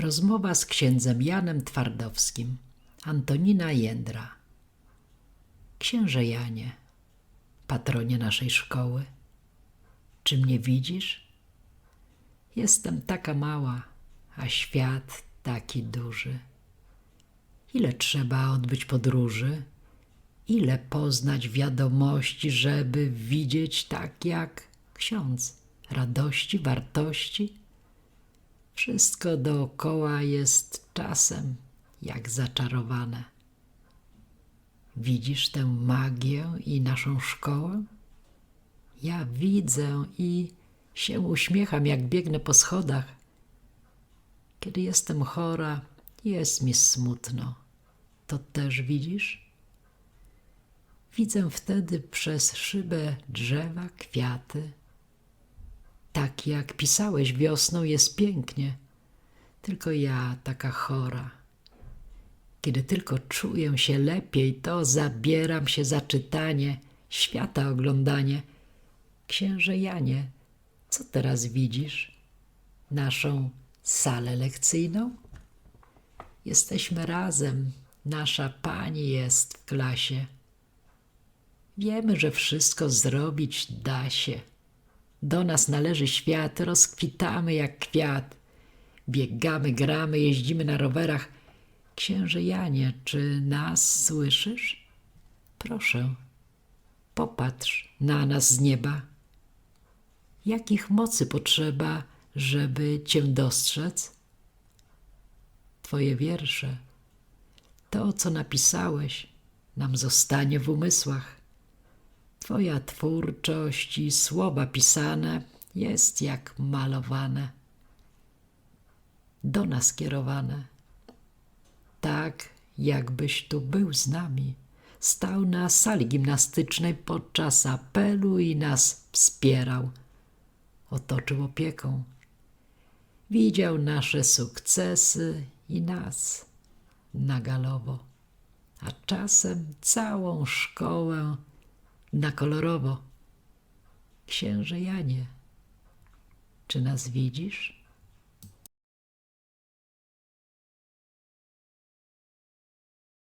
Rozmowa z księdzem Janem Twardowskim. Antonina Jędra. Księże Janie, patronie naszej szkoły, czy mnie widzisz? Jestem taka mała, a świat taki duży. Ile trzeba odbyć podróży, ile poznać wiadomości, żeby widzieć tak jak ksiądz radości, wartości? Wszystko dookoła jest czasem jak zaczarowane. Widzisz tę magię i naszą szkołę? Ja widzę i się uśmiecham, jak biegnę po schodach. Kiedy jestem chora, jest mi smutno. To też widzisz? Widzę wtedy przez szybę drzewa, kwiaty. Tak jak pisałeś wiosną, jest pięknie. Tylko ja taka chora. Kiedy tylko czuję się lepiej, to zabieram się za czytanie, świata oglądanie. Księże Janie, co teraz widzisz? Naszą salę lekcyjną? Jesteśmy razem, nasza pani jest w klasie. Wiemy, że wszystko zrobić da się. Do nas należy świat, rozkwitamy jak kwiat. Biegamy, gramy, jeździmy na rowerach. Księże Janie, czy nas słyszysz? Proszę, popatrz na nas z nieba. Jakich mocy potrzeba, żeby Cię dostrzec? Twoje wiersze, to co napisałeś, nam zostanie w umysłach. Twoja twórczość i słowa pisane jest jak malowane, do nas kierowane. Tak, jakbyś tu był z nami, stał na sali gimnastycznej podczas apelu i nas wspierał, otoczył opieką. Widział nasze sukcesy i nas na galowo, a czasem całą szkołę na kolorowo. Księże Janie, czy nas widzisz?